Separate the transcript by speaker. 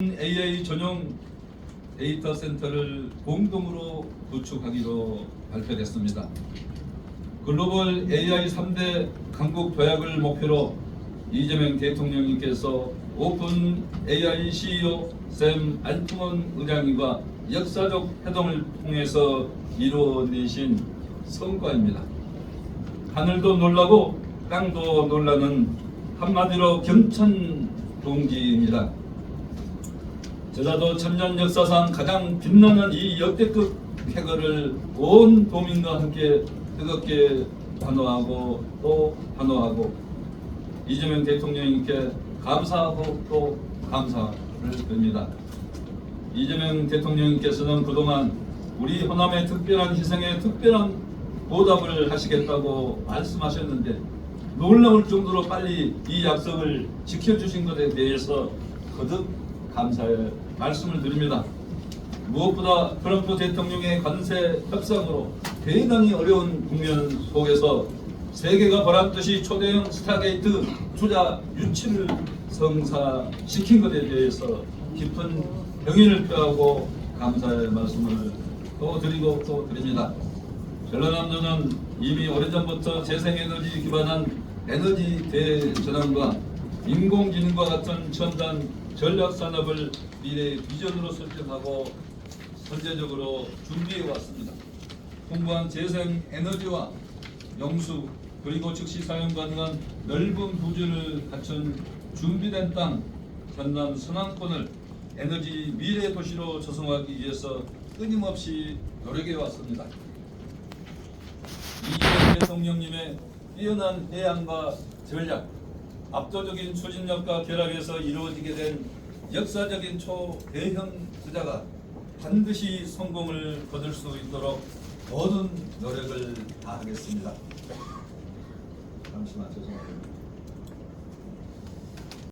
Speaker 1: AI 전용 데이터 센터를 공동으로 구축하기로 발표됐습니다. 글로벌 AI 3대 강국 도약을 목표로 이재명 대통령님께서 오픈 AI CEO 샘 알트먼 의장님과 역사적 회동을 통해서 이루어내신 성과입니다. 하늘도 놀라고 땅도 놀라는 한마디로 경천 동지입니다. 전라도 천년 역사상 가장 빛나는 이 역대급 쾌거를 온 도민과 함께 뜨겁게 환호하고 또 환호하고 이재명 대통령님께 감사하고 또 감사를 드립니다. 이재명 대통령님께서는 그동안 우리 호남의 특별한 희생에 특별한 보답을 하시겠다고 말씀하셨는데 놀라울 정도로 빨리 이 약속을 지켜주신 것에 대해서 거듭 감사의 말씀을 드립니다. 무엇보다 트럼프 대통령의 관세 협상으로 대단히 어려운 국면 속에서 세계가 보란듯이 초대형 스타게이트 투자 유치를 성사시킨 것에 대해서 깊은 경의를 표하고 감사의 말씀을 또 드리고 또 드립니다. 전라남도는 이미 오래전부터 재생에너지 기반한 에너지 대전환과 인공지능과 같은 첨단 전략 산업을 미래 비전으로 설정하고 선제적으로 준비해 왔습니다. 풍부한 재생 에너지와 영수 그리고 즉시 사용 가능한 넓은 부지를 갖춘 준비된 땅 전남 서남권을 에너지 미래 도시로 조성하기 위해서 끊임없이 노력해 왔습니다. 이재명 대통령님의 뛰어난 해안과 전략, 압도적인 추진력과 결합해서 이루어지게 된 역사적인 초대형 투자가 반드시 성공을 거둘 수 있도록 모든 노력을 다하겠습니다. 잠시만 죄송합니다.